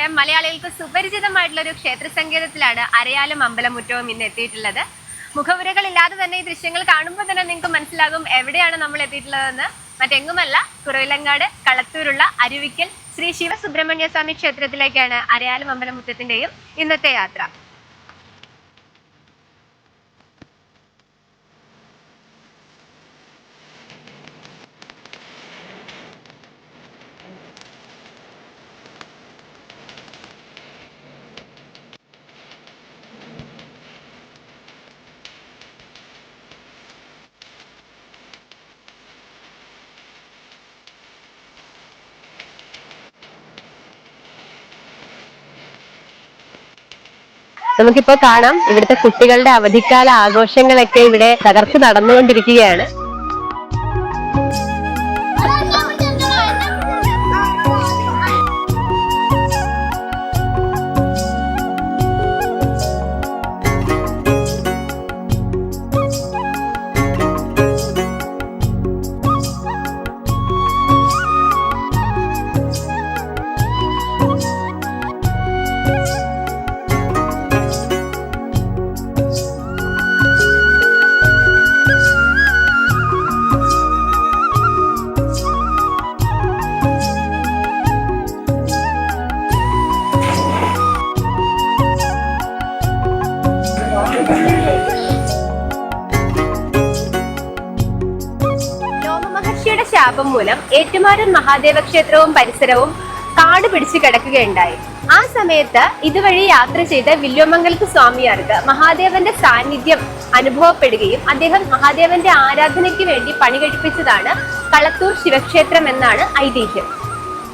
നമ്മുടെ മലയാളികൾക്ക് സുപരിചിതമായിട്ടുള്ള ഒരു ക്ഷേത്ര സങ്കേതത്തിലാണ് അരയാലും അമ്പലമുറ്റവും ഇന്ന് എത്തിയിട്ടുള്ളത്. മുഖവുരകളില്ലാതെ തന്നെ ഈ ദൃശ്യങ്ങൾ കാണുമ്പോൾ തന്നെ നിങ്ങൾക്ക് മനസ്സിലാകും എവിടെയാണ് നമ്മൾ എത്തിയിട്ടുള്ളതെന്ന്. മറ്റെങ്ങുമല്ല കുറവിലങ്ങാട് കളത്തൂരുള്ള അരുവിക്കൽ ശ്രീ ശിവസുബ്രഹ്മണ്യ സ്വാമി ക്ഷേത്രത്തിലേക്കാണ് അരയാലും അമ്പലമുറ്റത്തിന്റെയും ഇന്നത്തെ യാത്ര. നമുക്കിപ്പോ കാണാം ഇവിടുത്തെ കുട്ടികളുടെ അവധിക്കാല ആഘോഷങ്ങളൊക്കെ ഇവിടെ തകർത്ത് നടന്നുകൊണ്ടിരിക്കുകയാണ്. മൂലം ഏറ്റുമാരൻ മഹാദേവ ക്ഷേത്രവും പരിസരവും കാട് പിടിച്ചു കിടക്കുകയുണ്ടായി. ആ സമയത്ത് ഇതുവഴി യാത്ര ചെയ്ത വില്വമംഗലത്ത് സ്വാമിയാർക്ക് മഹാദേവന്റെ സാന്നിധ്യം അനുഭവപ്പെടുകയും അദ്ദേഹം മഹാദേവന്റെ ആരാധനയ്ക്ക് വേണ്ടി പണി കഴിപ്പിച്ചതാണ് കളത്തൂർ ശിവക്ഷേത്രം എന്നാണ് ഐതിഹ്യം.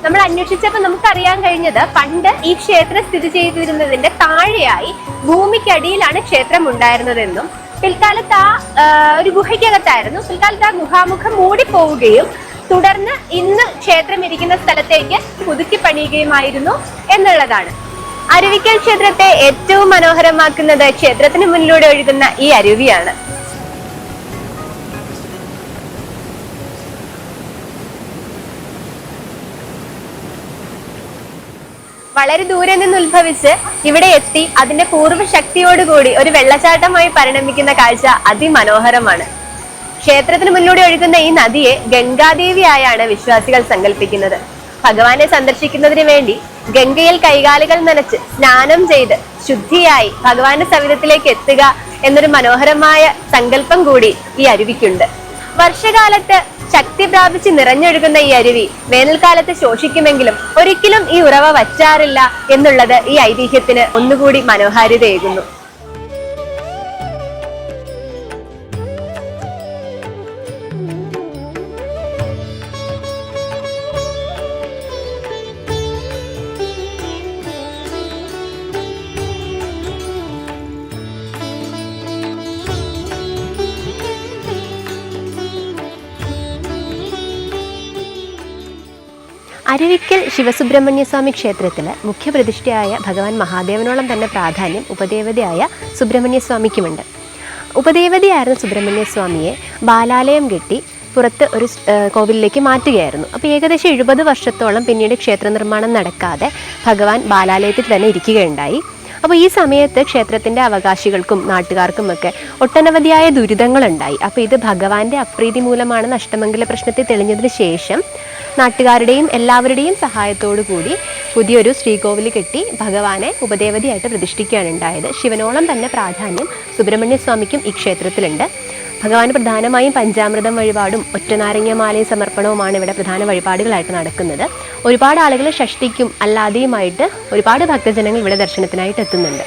നമ്മൾ അന്വേഷിച്ചപ്പോൾ നമുക്കറിയാൻ കഴിഞ്ഞത് പണ്ട് ഈ ക്ഷേത്രം സ്ഥിതി ചെയ്തിരുന്നതിന്റെ താഴെയായി ഭൂമിക്കടിയിലാണ് ക്ഷേത്രം ഉണ്ടായിരുന്നതെന്നും പിൽക്കാലത്ത് ആ, ഒരു ഗുഹയ്ക്കകത്തായിരുന്നു. പിൽക്കാലത്ത് ആ ഗുഹാമുഖം മൂടിപ്പോവുകയും തുടർന്ന് ഇന്ന് ക്ഷേത്രം ഇരിക്കുന്ന സ്ഥലത്തേക്ക് പുതുക്കി പണിയുകയുമായിരുന്നു എന്നുള്ളതാണ്. അരുവിക്കൽ ക്ഷേത്രത്തെ ഏറ്റവും മനോഹരമാക്കുന്നത് ക്ഷേത്രത്തിന് മുന്നിലൂടെ ഒഴുകുന്ന ഈ അരുവിയാണ്. വളരെ ദൂരെ നിന്ന് ഉത്ഭവിച്ച് ഇവിടെ എത്തി അതിന്റെ പൂർവ ശക്തിയോടുകൂടി ഒരു വെള്ളച്ചാട്ടമായി പരിണമിക്കുന്ന കാഴ്ച അതിമനോഹരമാണ്. ക്ഷേത്രത്തിന് മുന്നിലൂടെ ഒഴുകുന്ന ഈ നദിയെ ഗംഗാദേവിയായാണ് വിശ്വാസികൾ സങ്കല്പിക്കുന്നത്. ഭഗവാനെ സന്ദർശിക്കുന്നതിന് വേണ്ടി ഗംഗയിൽ കൈകാലുകൾ നനച്ച് സ്നാനം ചെയ്ത് ശുദ്ധിയായി ഭഗവാന്റെ സവിധത്തിലേക്ക് എത്തുക എന്നൊരു മനോഹരമായ സങ്കല്പം കൂടി ഈ അരുവിക്കുണ്ട്. വർഷകാലത്ത് ശക്തി പ്രാപിച്ച് നിറഞ്ഞൊഴുകുന്ന ഈ അരുവി വേനൽക്കാലത്ത് ശോഷിക്കുമെങ്കിലും ഒരിക്കലും ഈ ഉറവ വറ്റാറില്ല എന്നുള്ളത് ഈ ഐതിഹ്യത്തിന് ഒന്നുകൂടി മനോഹാരിതയേകുന്നു അരുവിക്കൽ ശിവസുബ്രഹ്മണ്യസ്വാമി ക്ഷേത്രത്തിൽ മുഖ്യപ്രതിഷ്ഠയായ ഭഗവാൻ മഹാദേവനോളം തന്നെ പ്രാധാന്യം ഉപദേവതയായ സുബ്രഹ്മണ്യ സ്വാമിക്കുമുണ്ട്. ഉപദേവതയായിരുന്ന സുബ്രഹ്മണ്യ സ്വാമിയെ ബാലാലയം കെട്ടി പുറത്ത് ഒരു കോവിലിലേക്ക് മാറ്റുകയായിരുന്നു. അപ്പോൾ ഏകദേശം എഴുപത് വർഷത്തോളം പിന്നീട് ക്ഷേത്ര നിർമ്മാണം നടക്കാതെ ഭഗവാൻ ബാലാലയത്തിൽ തന്നെ ഇരിക്കുകയുണ്ടായി. അപ്പോൾ ഈ സമയത്ത് ക്ഷേത്രത്തിന്റെ അവകാശികൾക്കും നാട്ടുകാർക്കുമൊക്കെ ഒട്ടനവധിയായ ദുരിതങ്ങളുണ്ടായി. അപ്പോൾ ഇത് ഭഗവാന്റെ അപ്രീതി മൂലമാണ് നഷ്ടമംഗല പ്രശ്നത്തെ തെളിഞ്ഞതിന് ശേഷം നാട്ടുകാരുടെയും എല്ലാവരുടെയും സഹായത്തോടു കൂടി പുതിയൊരു ശ്രീകോവിൽ കെട്ടി ഭഗവാനെ ഉപദേവതിയായിട്ട് പ്രതിഷ്ഠിക്കുകയാണ് ഉണ്ടായത്. ശിവനോളം തന്നെ പ്രാധാന്യം സുബ്രഹ്മണ്യസ്വാമിക്കും ഈ ക്ഷേത്രത്തിലുണ്ട്. ഭഗവാൻ പ്രധാനമായും പഞ്ചാമൃതം വഴിപാടും ഒറ്റനാരങ്ങമാലയും സമർപ്പണവുമാണ് ഇവിടെ പ്രധാന വഴിപാടുകളായിട്ട് നടക്കുന്നത്. ഒരുപാട് ആളുകൾ ഷഷ്ടിക്കും അല്ലാതെയുമായിട്ട് ഒരുപാട് ഭക്തജനങ്ങൾ ഇവിടെ ദർശനത്തിനായിട്ട് എത്തുന്നുണ്ട്.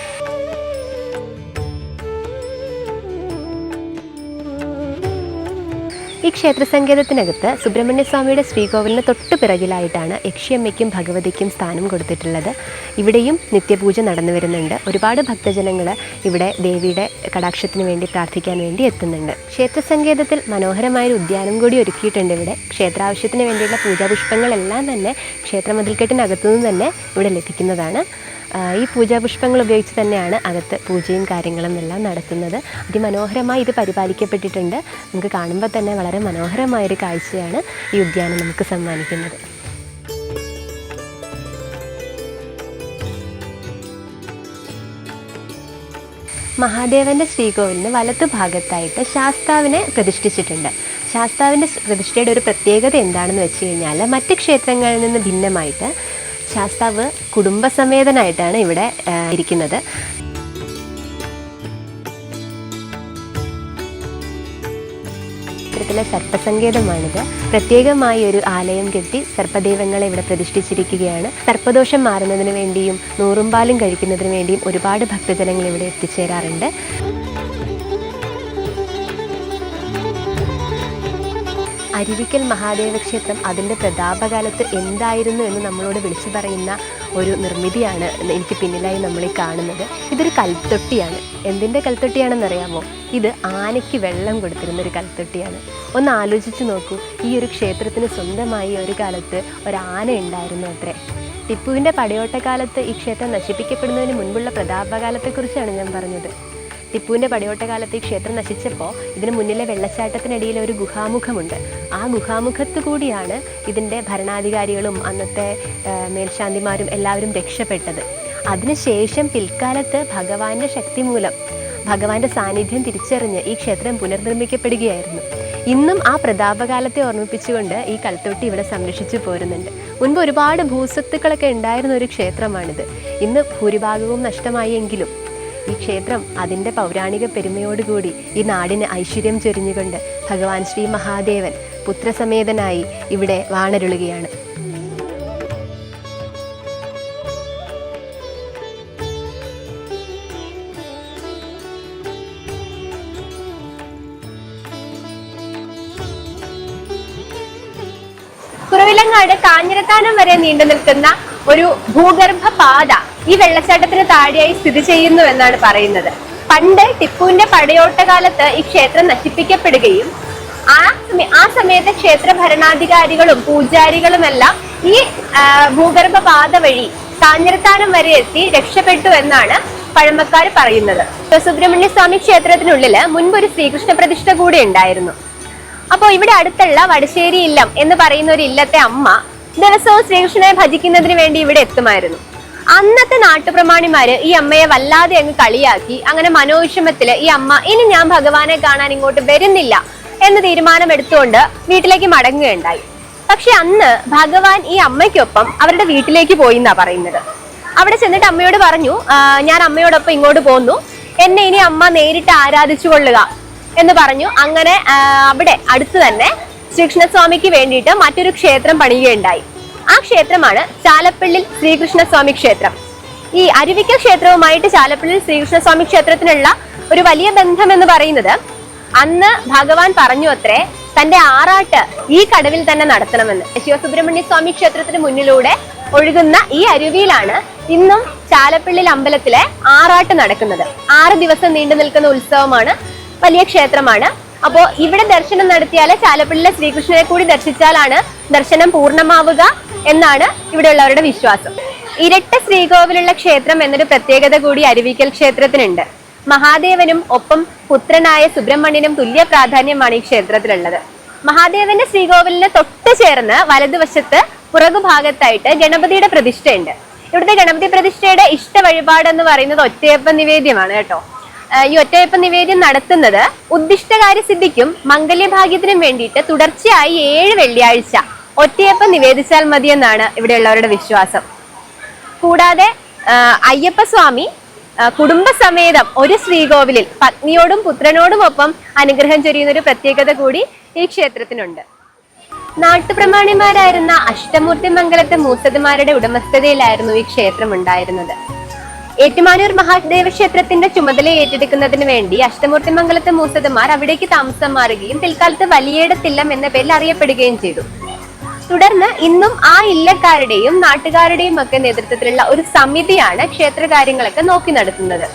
ഈ ക്ഷേത്ര സങ്കേതത്തിനകത്ത് സുബ്രഹ്മണ്യസ്വാമിയുടെ ശ്രീകോവിലിന് തൊട്ട് പിറകിലായിട്ടാണ് യക്ഷിയമ്മയ്ക്കും ഭഗവതിക്കും സ്ഥാനം കൊടുത്തിട്ടുള്ളത്. ഇവിടെയും നിത്യപൂജ നടന്നു വരുന്നുണ്ട്. ഒരുപാട് ഭക്തജനങ്ങൾ ഇവിടെ ദേവിയുടെ കടാക്ഷത്തിന് വേണ്ടി പ്രാർത്ഥിക്കാൻ വേണ്ടി എത്തുന്നുണ്ട്. ക്ഷേത്ര സങ്കേതത്തിൽ മനോഹരമായൊരു ഉദ്യാനം കൂടി ഒരുക്കിയിട്ടുണ്ട് ഇവിടെ. ക്ഷേത്രാവശ്യത്തിന് വേണ്ടിയുള്ള പൂജാപുഷ്പങ്ങളെല്ലാം തന്നെ ക്ഷേത്ര മതിൽക്കെട്ടിനകത്തുനിന്ന് തന്നെ ഇവിടെ ലഭിക്കുന്നതാണ്. ഈ പൂജാപുഷ്പങ്ങൾ ഉപയോഗിച്ച് തന്നെയാണ് അകത്ത് പൂജയും കാര്യങ്ങളും എല്ലാം നടക്കുന്നത് അതിമനോഹരമായി ഇത് പരിപാലിക്കപ്പെട്ടിട്ടുണ്ട്. നമുക്ക് കാണുമ്പോൾ തന്നെ വളരെ മനോഹരമായൊരു കാഴ്ചയാണ് ഈ ഉദ്യാനം നമുക്ക് സമ്മാനിക്കുന്നത്. മഹാദേവന്റെ ശ്രീകോവിലിന് വലത്തു ഭാഗത്തായിട്ട് ശാസ്താവിനെ പ്രതിഷ്ഠിച്ചിട്ടുണ്ട്. ശാസ്താവിന്റെ പ്രതിഷ്ഠയുടെ ഒരു പ്രത്യേകത എന്താണെന്ന് വെച്ച് കഴിഞ്ഞാൽ മറ്റ് ക്ഷേത്രങ്ങളിൽ നിന്ന് ഭിന്നമായിട്ട് ശാസ്താവ് കുടുംബസമേതനായിട്ടാണ് ഇവിടെ ഇരിക്കുന്നത്. ക്ഷേത്രത്തിലെ സർപ്പസങ്കേതമാണിത്. പ്രത്യേകമായി ഒരു ആലയം കെട്ടി സർപ്പദൈവങ്ങളെ ഇവിടെ പ്രതിഷ്ഠിച്ചിരിക്കുകയാണ്. സർപ്പദോഷം മാറുന്നതിന് വേണ്ടിയും നൂറുംപാലും കഴിക്കുന്നതിന് വേണ്ടിയും ഒരുപാട് ഭക്തജനങ്ങൾ ഇവിടെ എത്തിച്ചേരാറുണ്ട്. അരുവിക്കൽ മഹാദേവ ക്ഷേത്രം അതിന്റെ പ്രതാപകാലത്ത് എന്തായിരുന്നു എന്ന് നമ്മളോട് വിളിച്ചു പറയുന്ന ഒരു നിർമ്മിതിയാണ് എനിക്ക് പിന്നിലായി നമ്മൾ ഈ കാണുന്നത്. ഇതൊരു കൽത്തൊട്ടിയാണ്. എന്തിന്റെ കൽത്തൊട്ടിയാണെന്നറിയാമോ? ഇത് ആനയ്ക്ക് വെള്ളം കൊടുത്തിരുന്ന ഒരു കൽത്തൊട്ടിയാണ്. ഒന്ന് ആലോചിച്ച് നോക്കൂ. ഈ ഒരു ക്ഷേത്രത്തിന് സ്വന്തമായി ഒരു കാലത്ത് ഒരാന ഉണ്ടായിരുന്നു അത്രേ. ടിപ്പുവിന്റെ പടയോട്ടക്കാലത്ത് ഈ ക്ഷേത്രം നശിപ്പിക്കപ്പെടുന്നതിന് മുൻപുള്ള പ്രതാപകാലത്തെക്കുറിച്ചാണ് ഞാൻ പറഞ്ഞത്. ടിപ്പുവിന്റെ പടിയോട്ടകാലത്ത് ഈ ക്ഷേത്രം നശിച്ചപ്പോൾ ഇതിന് മുന്നിലെ വെള്ളച്ചാട്ടത്തിനിടയിൽ ഒരു ഗുഹാമുഖമുണ്ട്. ആ ഗുഹാമുഖത്ത് കൂടിയാണ് ഇതിന്റെ ഭരണാധികാരികളും അന്നത്തെ മേൽശാന്തിമാരും എല്ലാവരും രക്ഷപ്പെട്ടത്. അതിനുശേഷം പിൽക്കാലത്ത് ഭഗവാന്റെ ശക്തി മൂലം ഭഗവാന്റെ സാന്നിധ്യം തിരിച്ചറിഞ്ഞ് ഈ ക്ഷേത്രം പുനർനിർമ്മിക്കപ്പെടുകയായിരുന്നു. ഇന്നും ആ പ്രതാപകാലത്തെ ഓർമ്മിപ്പിച്ചുകൊണ്ട് ഈ കൽത്തൊട്ടി ഇവിടെ സംരക്ഷിച്ചു പോരുന്നുണ്ട്. മുൻപ് ഒരുപാട് ഭൂസ്വത്തുക്കളൊക്കെ ഉണ്ടായിരുന്ന ഒരു ക്ഷേത്രമാണിത്. ഇന്ന് ഭൂരിഭാഗവും നഷ്ടമായി എങ്കിലും ഈ ക്ഷേത്രം അതിന്റെ പൗരാണിക പെരുമയോടുകൂടി ഈ നാടിന് ഐശ്വര്യം ചൊരിഞ്ഞുകൊണ്ട് ഭഗവാൻ ശ്രീ മഹാദേവൻ പുത്രസമേതനായി ഇവിടെ വാണരുളുകയാണ്. കുറവിലങ്ങാട് കാഞ്ഞിരത്താനം വരെ നീണ്ടു നിൽക്കുന്ന ഒരു ഭൂഗർഭ പാത ഈ വെള്ളച്ചാട്ടത്തിന് താഴെയായി സ്ഥിതി ചെയ്യുന്നു എന്നാണ് പറയുന്നത്. പണ്ട് ടിപ്പുവിന്റെ പടയോട്ട കാലത്ത് ഈ ക്ഷേത്രം നശിപ്പിക്കപ്പെടുകയും ആ ആ സമയത്തെ ക്ഷേത്ര ഭരണാധികാരികളും പൂജാരികളുമെല്ലാം ഈ ഭൂഗർഭപാത ഭൂഗർഭ പാത വഴി കാഞ്ഞിരത്താനം വരെ എത്തി രക്ഷപ്പെട്ടു എന്നാണ് പഴമക്കാർ പറയുന്നത്. സുബ്രഹ്മണ്യ സ്വാമി ക്ഷേത്രത്തിനുള്ളിൽ മുൻപ് ഒരു ശ്രീകൃഷ്ണ പ്രതിഷ്ഠ കൂടി ഉണ്ടായിരുന്നു. അപ്പോൾ ഇവിടെ അടുത്തുള്ള വടശ്ശേരി ഇല്ലം എന്ന് പറയുന്ന ഒരു ഇല്ലത്തെ അമ്മ ദിവസവും ശ്രീകൃഷ്ണനെ ഭജിക്കുന്നതിന് വേണ്ടി ഇവിടെ എത്തുമായിരുന്നു. അന്നത്തെ നാട്ടുപ്രമാണിമാര് ഈ അമ്മയെ വല്ലാതെ അങ്ങ് കളിയാക്കി അങ്ങനെ മനോവിഷമത്തിൽ ഈ അമ്മ ഇനി ഞാൻ ഭഗവാനെ കാണാൻ ഇങ്ങോട്ട് വരുന്നില്ല എന്ന് തീരുമാനമെടുത്തുകൊണ്ട് വീട്ടിലേക്ക് മടങ്ങുകയുണ്ടായി. പക്ഷെ അന്ന് ഭഗവാൻ ഈ അമ്മയ്ക്കൊപ്പം അവരുടെ വീട്ടിലേക്ക് പോയി എന്നാ പറയുന്നത്. അവിടെ ചെന്നിട്ട് അമ്മയോട് പറഞ്ഞു ഞാൻ അമ്മയോടൊപ്പം ഇങ്ങോട്ട് പോന്നു. എന്നെ ഇനി അമ്മ നേരിട്ട് ആരാധിച്ചു കൊള്ളുക എന്ന് പറഞ്ഞു. അങ്ങനെ അവിടെ അടുത്ത് തന്നെ ശ്രീകൃഷ്ണസ്വാമിക്ക് വേണ്ടിയിട്ട് മറ്റൊരു ക്ഷേത്രം പണിയുകയുണ്ടായി. ആ ക്ഷേത്രമാണ് ചാലപ്പള്ളിൽ ശ്രീകൃഷ്ണസ്വാമി ക്ഷേത്രം. ഈ അരുവിക്കൽ ക്ഷേത്രവുമായിട്ട് ചാലപ്പള്ളിൽ ശ്രീകൃഷ്ണസ്വാമി ക്ഷേത്രത്തിനുള്ള ഒരു വലിയ ബന്ധം എന്ന് പറയുന്നത് അന്ന് ഭഗവാൻ പറഞ്ഞു അത്രേ തന്റെ ആറാട്ട് ഈ കടവിൽ തന്നെ നടത്തണമെന്ന്. ശിവസുബ്രഹ്മണ്യ സ്വാമി ക്ഷേത്രത്തിന് മുന്നിലൂടെ ഒഴുകുന്ന ഈ അരുവിയിലാണ് ഇന്നും ചാലപ്പള്ളിൽ അമ്പലത്തിലെ ആറാട്ട് നടക്കുന്നത്. ആറ് ദിവസം നീണ്ടു നിൽക്കുന്ന ഉത്സവമാണ് വലിയ ക്ഷേത്രമാണ്. അപ്പോ ഇവിടെ ദർശനം നടത്തിയാൽ ചാലപ്പള്ളിയിലെ ശ്രീകൃഷ്ണനെ കൂടി ദർശിച്ചാലാണ് ദർശനം പൂർണമാവുക. എന്നാണ് ഇവിടെയുള്ളവരുടെ വിശ്വാസം. ഇരട്ട ശ്രീകോവിലുള്ള ക്ഷേത്രം എന്നൊരു പ്രത്യേകത കൂടി അരുവിക്കൽ ക്ഷേത്രത്തിനുണ്ട്. മഹാദേവനും ഒപ്പം പുത്രനായ സുബ്രഹ്മണ്യനും തുല്യ പ്രാധാന്യമാണ് ഈ ക്ഷേത്രത്തിലുള്ളത്. മഹാദേവന്റെ ശ്രീകോവിലിന് തൊട്ട് ചേർന്ന് വലതുവശത്ത് പുറകുഭാഗത്തായിട്ട് ഗണപതിയുടെ പ്രതിഷ്ഠയുണ്ട്. ഇവിടുത്തെ ഗണപതി പ്രതിഷ്ഠയുടെ ഇഷ്ട വഴിപാട് എന്ന് പറയുന്നത് ഒറ്റയപ്പ നിവേദ്യമാണ് കേട്ടോ. ഈ ഒറ്റയപ്പ നിവേദ്യം നടത്തുന്നത് ഉദ്ദിഷ്ടകാര്യ സിദ്ധിക്കും മംഗല്യഭാഗ്യത്തിനും വേണ്ടിയിട്ട് തുടർച്ചയായി ഏഴ് വെള്ളിയാഴ്ച ഒറ്റയപ്പം നിവേദിച്ചാൽ മതിയെന്നാണ് ഇവിടെയുള്ളവരുടെ വിശ്വാസം. കൂടാതെ അയ്യപ്പ സ്വാമി കുടുംബസമേതം ഒരു ശ്രീകോവിലിൽ പത്നിയോടും പുത്രനോടും ഒപ്പം അനുഗ്രഹം ചൊരിയുന്ന ഒരു പ്രത്യേകത കൂടി ഈ ക്ഷേത്രത്തിനുണ്ട്. നാട്ടുപ്രമാണിമാരായിരുന്ന അഷ്ടമൂർത്തി മംഗലത്തെ മൂസതുമാരുടെ ഉടമസ്ഥതയിലായിരുന്നു ഈ ക്ഷേത്രം ഉണ്ടായിരുന്നത് ഏറ്റുമാനൂർ മഹാദേവ ക്ഷേത്രത്തിന്റെ ചുമതല ഏറ്റെടുക്കുന്നതിന് വേണ്ടി അഷ്ടമൂർത്തി മംഗലത്തെ മൂസതുമാർ അവിടേക്ക് താമസം മാറുകയും പിൽക്കാലത്ത് വലിയേടത്തില്ലം എന്ന പേരിൽ അറിയപ്പെടുകയും ചെയ്തു. തുടർന്ന് ഇന്നും ആ ഇല്ലക്കാരുടെയും നാട്ടുകാരുടെയും ഒക്കെ നേതൃത്വത്തിലുള്ള ഒരു സമിതിയാണ് ക്ഷേത്രകാര്യങ്ങളൊക്കെ നോക്കി നടത്തുന്നത്.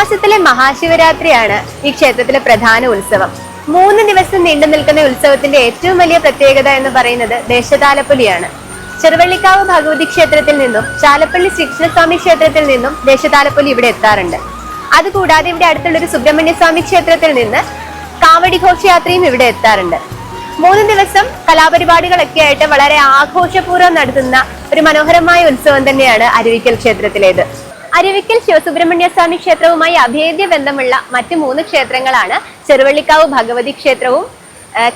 കുംഭമാസത്തിലെ മഹാശിവരാത്രിയാണ് ഈ ക്ഷേത്രത്തിലെ പ്രധാന ഉത്സവം. മൂന്ന് ദിവസം നീണ്ടു നിൽക്കുന്ന ഉത്സവത്തിന്റെ ഏറ്റവും വലിയ പ്രത്യേകത എന്ന് പറയുന്നത് ദേശതാലപ്പൊലിയാണ്. ചെറുവള്ളിക്കാവ് ഭഗവതി ക്ഷേത്രത്തിൽ നിന്നും ചാലപ്പള്ളി ശ്രീകൃഷ്ണസ്വാമി ക്ഷേത്രത്തിൽ നിന്നും ദേശതാലപ്പൊലി ഇവിടെ എത്താറുണ്ട്. അതുകൂടാതെ ഇവിടെ അടുത്തുള്ള ഒരു സുബ്രഹ്മണ്യസ്വാമി ക്ഷേത്രത്തിൽ നിന്ന് കാവടി ഘോഷയാത്രയും ഇവിടെ എത്താറുണ്ട്. മൂന്ന് ദിവസം കലാപരിപാടികളൊക്കെ ആയിട്ട് വളരെ ആഘോഷപൂർവം നടത്തുന്ന ഒരു മനോഹരമായ ഉത്സവം തന്നെയാണ് അരുവിക്കൽ ക്ഷേത്രത്തിലേത്. അരുവിക്കൽ ശിവസുബ്രഹ്മണ്യ സ്വാമി ക്ഷേത്രവുമായി അഭേദ്യ ബന്ധമുള്ള മറ്റ് മൂന്ന് ക്ഷേത്രങ്ങളാണ്. ചെറുവള്ളിക്കാവ് ഭഗവതി ക്ഷേത്രവും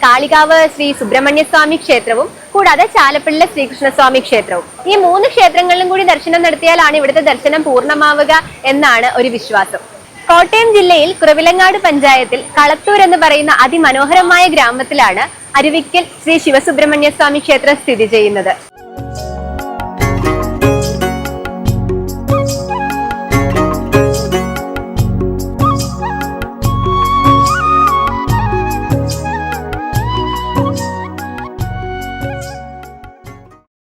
കാളികാവ് ശ്രീ സുബ്രഹ്മണ്യസ്വാമി ക്ഷേത്രവും കൂടാതെ ചാലപ്പള്ളിലെ ശ്രീകൃഷ്ണസ്വാമി ക്ഷേത്രവും. ഈ മൂന്ന് ക്ഷേത്രങ്ങളിലും കൂടി ദർശനം നടത്തിയാലാണ് ഇവിടുത്തെ ദർശനം പൂർണമാവുക എന്നാണ് ഒരു വിശ്വാസം. കോട്ടയം ജില്ലയിൽ കുറവിലങ്ങാട് പഞ്ചായത്തിൽ കളത്തൂർ എന്ന് പറയുന്ന അതിമനോഹരമായ ഗ്രാമത്തിലാണ് അരുവിക്കൽ ശ്രീ ശിവസുബ്രഹ്മണ്യ സ്വാമി ക്ഷേത്രം സ്ഥിതി ചെയ്യുന്നത്.